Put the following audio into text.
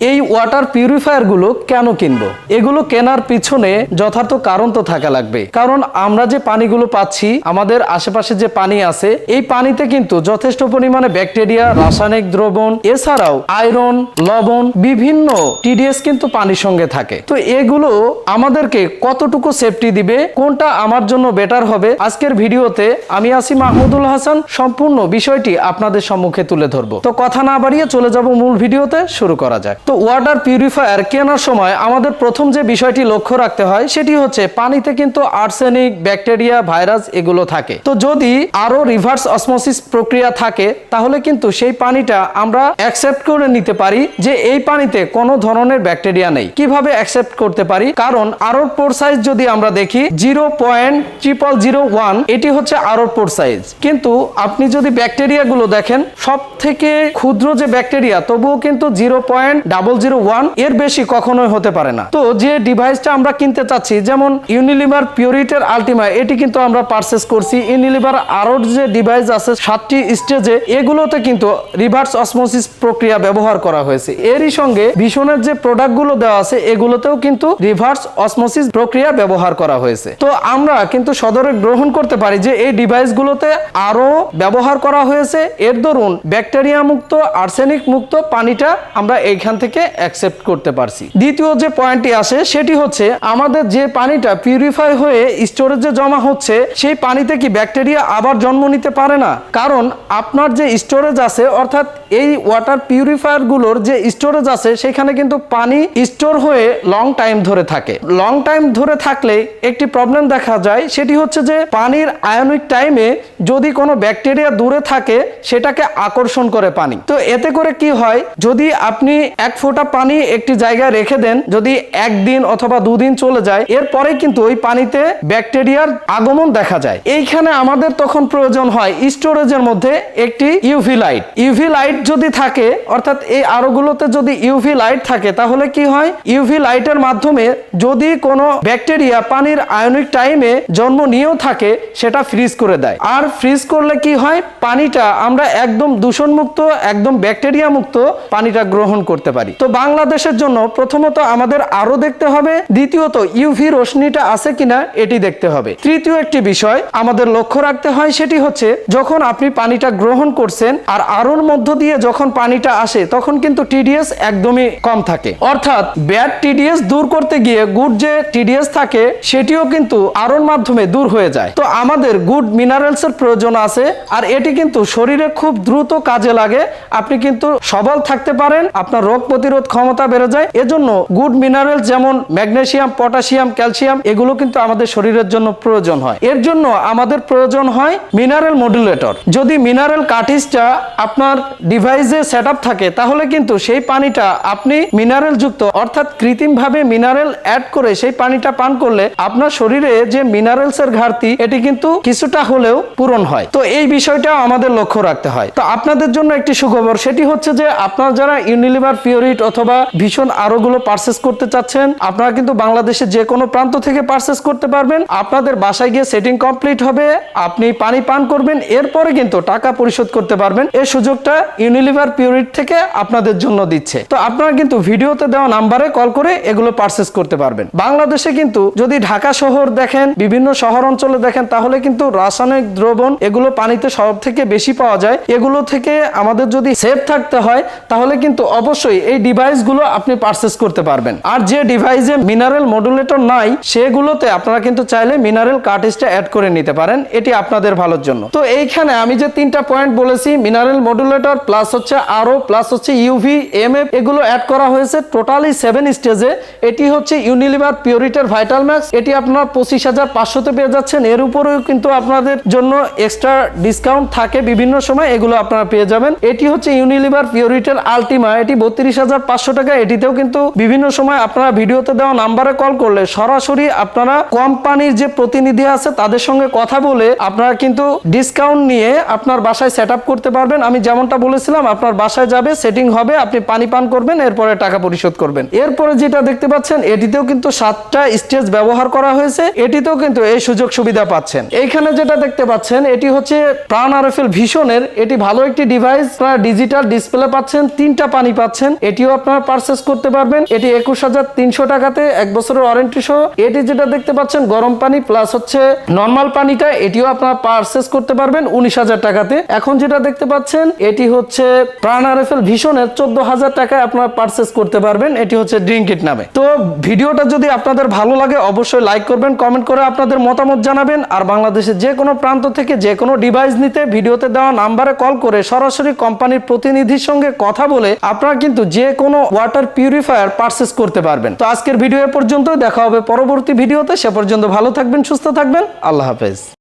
এই ওয়াটার পিউরিফায়ারগুলো কেন কিনবো? এগুলো কেনার পিছনে যথার্থ কারণ তো থাকা লাগবে। কারণ আমরা যে পানিগুলো পাচ্ছি, আমাদের আশেপাশে যে পানি আছে, এই পানিতে কিন্তু যথেষ্ট পরিমাণে ব্যাকটেরিয়া, রাসায়নিক দ্রবণ, এছাড়াও আয়রন, লবণ, বিভিন্ন টিডিএস কিন্তু পানির সঙ্গে থাকে। তো এগুলো আমাদেরকে কতটুকু সেফটি দিবে, কোনটা আমার জন্য বেটার হবে, আজকের ভিডিওতে আমি আছি মাহমুদুল হাসান। সম্পূর্ণ বিষয়টি আপনাদের সম্মুখে তুলে ধরবো। তো কথা না বাড়িয়ে চলে যাব মূল ভিডিওতে, শুরু করা যায় তো ওয়াটার পিউরিফায়ার কেনার সময় আমাদের প্রথম যে বিষয়টি লক্ষ্য রাখতে হয় সেটি হচ্ছে পানিতে কিন্তু আর্সেনিক ব্যাকটেরিয়া ভাইরাস এগুলো থাকে। তো যদি আরও রিভার্স অসমোসিস প্রক্রিয়া থাকে, তাহলে কিন্তু সেই পানিটা আমরা অ্যাকসেপ্ট করে নিতে পারি যে এই পানিতে কোনো ধরনের ব্যাকটেরিয়া নেই। কীভাবে অ্যাকসেপ্ট করতে পারি? কারণ আরোর পোর সাইজ যদি আমরা দেখি zero point triple zero one এটি হচ্ছে আরোর পোর সাইজ কিন্তু আপনি যদি ব্যাকটেরিয়া গুলো দেখেন সব থেকে ক্ষুদ্র যে ব্যাকটেরিয়া তবুও কিন্তু জিরো পয়েন্ট ডাবল জিরো ওয়ানের বেশি কখনোই হতে পারে না। তো যে ডিভাইসটা আমরা কিনতে চাচ্ছি, যেমন ইউনিলিভার পিউরিটের আলটিমা এটি কিন্তু আমরা পারচেস করছি। ইউনিলিভার আরোর যে ডিভাইস আছে, সাতটি স্টেজে এগুলোতে কিন্তু রিভার্স অসমোসিস প্রক্রিয়া ব্যবহার করা হয়েছে। এরই সঙ্গে ভীষণের যে প্রোডাক্টগুলো দেওয়া আছে, এগুলোতেও কিন্তু রিভার্স অসমোসিস প্রক্রিয়া ব্যবহার করা হয়েছে। তো আমরা কিন্তু সদরে গ্রহণ করতে পারি যে এই ডিভাইসগুলোতে আরও ব্যবহার করা হয়েছে। এর দরুন ব্যাকটেরিয়া মুক্ত আর্সেনিক মুক্ত পানিটা আমরা এইখান থেকে অ্যাকসেপ্ট করতে পারছি। দ্বিতীয় যে পয়েন্টটি আসে, সেটি হচ্ছে আমাদের যে পানিটা পিউরিফাই হয়ে স্টোরেজে জমা হচ্ছে, সেই পানিতে কি ব্যাকটেরিয়া আবার জন্ম নিতে পারে না? কারণ আপনার যে স্টোরেজ আছে, অর্থাৎ এই ওয়াটার পিউরিফায়ারগুলোর যে স্টোরেজ আছে, সেখানে কিন্তু পানি স্টোর হয়ে লং টাইম ধরে থাকে। লং টাইম ধরে থাকলে একটি প্রবলেম দেখা যায়, সেটি হচ্ছে যে পানির আয়নিক টাইমে যদি কোনো ব্যাকটেরিয়া দূরে থাকে, সেটাকে আকর্ষণ করে পানি। তো এতে করে কি হয়, যদি আপনি এক ফোঁটা পানি একটি জায়গায় রেখে দেন। যদি একদিন অথবা দুদিন চলে যায়, এরপরে কিন্তু ওই পানিতে ব্যাকটেরিয়ার আগমন দেখা যায়। এইখানে আমাদের তখন প্রয়োজন হয় স্টোরেজের মধ্যে একটি ইউভি লাইট। ইউভি লাইট যদি থাকে, অর্থাৎ এই আরোগুলোতে যদি ইউভি লাইট থাকে, তাহলে কি হয়? ইউভি লাইটের মাধ্যমে যদি কোনো ব্যাকটেরিয়া পানির আয়নিক টাইমে জন্ম নিয়েও থাকে, সেটা ফ্রিজ করে দেয়। আর ফ্রিজ করলে কি হয়? পানিটা আমরা একদম দূষণমুক্ত, একদম ব্যাকটেরিয়া মুক্ত পানিটা গ্রহণ করতে পারি। তো বাংলাদেশের জন্য প্রথমত আমাদের আরও দেখতে হবে, দ্বিতীয়ত ইউভি রশ্মিটা আছে কিনা এটি দেখতে হবে। তৃতীয় একটি বিষয় আমাদের লক্ষ্য রাখতে হয় সেটি হচ্ছে, যখন আপনি পানিটা গ্রহণ করছেন আর আরোর মধ্য দিয়ে যখন পানিটা আসে, তখন কিন্তু টিডিএস একদমই কম থাকে। অর্থাৎ ব্যাড টিডিএস দূর করতে গিয়ে গুড যে টিডিএস থাকে, সেটিও কিন্তু আরোর মাধ্যমে দূর হয়ে যায়। তো আমাদের গুড মিনারেলস এর প্রয়োজন আছে, আর এটি কিন্তু শরীরে খুব দ্রুত কাজে লাগে। আপনি কিন্তু সবল থাকতে পারেন, আপনার রোগ প্রতিরোধ ক্ষমতা বেড়ে যায়। এজন্য গুড মিনারেল যেমন ম্যাগনেসিয়াম, পটাশিয়াম, ক্যালসিয়াম, এগুলো কিন্তু আমাদের শরীরের জন্য প্রয়োজন হয়। এর জন্য আমাদের প্রয়োজন হয় মিনারেল মডুলেটর। যদি মিনারেল কার্টিজটা আপনার ডিভাইসে সেট থাকে, তাহলে কিন্তু সেই পানিটা আপনি মিনারেল যুক্ত অর্থাৎ কৃত্রিমভাবে মিনারেল অ্যাড করে সেই পানিটা পান করলে আপনার শরীরে যে মিনারেলস এর ঘাটতি, এটি কিন্তু কিছুটা হলেও পূরণ হয়। তো এই বিষয়টা আমাদের লক্ষ্য রাখতে হয়। তো আপনাদের জন্য একটি সুখবর, সেটি হচ্ছে যে আপনার যারা ইউনিলিভার পিওরিট অথবা ভীষণ আরও গুলো পারচেস করতে চাচ্ছেন, আপনারা কিন্তু বাংলাদেশের যে কোনো প্রান্ত থেকে পারচেস করতে পারবেন। আপনাদের বাসায় গিয়ে সেটিং কমপ্লিট হবে, আপনি পানি পান করবেন, এরপরে কিন্তু টাকা পরিশোধ করতে পারবেন। এই সুযোগটা ইউনিলিভার পিওরিট থেকে আপনাদের জন্য দিচ্ছে। তো আপনারা কিন্তু ভিডিওতে দেওয়া নাম্বারে কল করে এগুলো পারচেস করতে পারবেন। বাংলাদেশে কিন্তু যদি ঢাকা শহর দেখেন, বিভিন্ন শহর অঞ্চলে দেখেন, তাহলে কিন্তু রাসায়নিক দ্রবণ এগুলো পানিতে সব থেকে বেশি পাওয়া যায়। এগুলো থেকে আমাদের যদি সেফ থাকতে হয়, তাহলে কিন্তু অবশ্যই এই ডিভাইসগুলো আপনি পারচেস করতে পারবেন। আর যে ডিভাইসে মিনারেল মডুলেটর নাই, সেগুলোতে আপনারা কিন্তু চাইলে মিনারেল কার্টিজটা অ্যাড করে নিতে পারেন। এটি আপনাদের ভালোর জন্য। তো এইখানে আমি যে তিনটা পয়েন্ট বলেছি মিনারেল মডুলেটর প্লাস হচ্ছে আরও প্লাস হচ্ছে ইউভি এম এফ এগুলো অ্যাড করা হয়েছে টোটালি সেভেন স্টেজে এটি হচ্ছে ইউনিলিভার পিওরিটার ভাইটাল ম্যাক্স এটি আপনার পঁচিশ হাজার পাঁচশোতে পেয়ে যাচ্ছেন। এর উপরেও কিন্তু আপনাদের জন্য এক্সট্রা ডিসকাউন্ট থাকে। বিভিন্ন সময় এগুলো আপনারা পেয়ে যাবেন। এটি হচ্ছে ইউনিলিভার পিওরিটার আলটিমা এটি বত্রিশ হাজার পাঁচশো টাকা। এটিতেও কিন্তু বিভিন্ন সময় আপনারা ভিডিওতে দেওয়া নাম্বারে কল করলে সরাসরি আপনারা কোম্পানির যে প্রতিনিধি আছে তাদের সঙ্গে কথা বলে আপনারা কিন্তু ডিসকাউন্ট নিয়ে আপনার বাসায় সেট করতে পারবেন। আমি যেমনটা বলেছিলাম, আপনার বাসায় যাবে, সেটিং হবে, আপনি পানি পান করবেন, এরপরে টাকা পরিশোধ করবেন। এরপরে যেটা দেখতে পাচ্ছেন, এটিতেও কিন্তু সাতটা স্টেজ ব্যবহার করা হয়েছে। এটিতেও কিন্তু এই সুযোগ সুবিধা পাচ্ছেন। এইখানে যেটা দেখতে পাচ্ছেন, এটি হচ্ছে প্রাণ আরএফএল ভীষণের। এটি ভালো একটি ডিভাইস ডিজিটাল ডিসপ্লে পাচ্ছেন, তিনটা পানি পাচ্ছেন। এটিও আপনারা পারচেস করতে পারবেন। এটি একুশ হাজার তিনশো টাকাতে এক বছরের ওয়ারেন্টি সহ। এটি যেটা দেখতে পাচ্ছেন, গরম পানি প্লাস হচ্ছে নর্মাল পানিটা, এটিও আপনারা পারচেস করতে পারবেন উনিশ হাজার টাকাতে। এখন যেটা দেখতে পাচ্ছেন, এটি হচ্ছে প্রাণ আরএফএল ভীষণের চোদ্দ হাজার টাকায় আপনারা পারচেস করতে পারবেন। এটি হচ্ছে ড্রিঙ্ক ইট নামে। তো ভিডিওটা যদি আপনাদের ভালো লাগে, অবশ্যই লাইক করবেন কমেন্ট করে আপনাদের মতামত জানাবেন। আর বাংলাদেশের যে কোনো প্রান্ত থেকে যে কোনো ডিভাইস নিতে ভিডিওতে দেওয়া নাম্বারে কল করে সরাসরি কোম্পানির প্রতিনিধির সঙ্গে কথা বলে আপনারা কিন্তু যে কোনো ওয়াটার পিউরিফায়ার পারচেস করতে পারবেন। তো আজকের ভিডিও পর্যন্ত দেখা হবে পরবর্তী ভিডিওতে। সে পর্যন্ত ভালো থাকবেন, সুস্থ থাকবেন। আল্লাহ হাফেজ।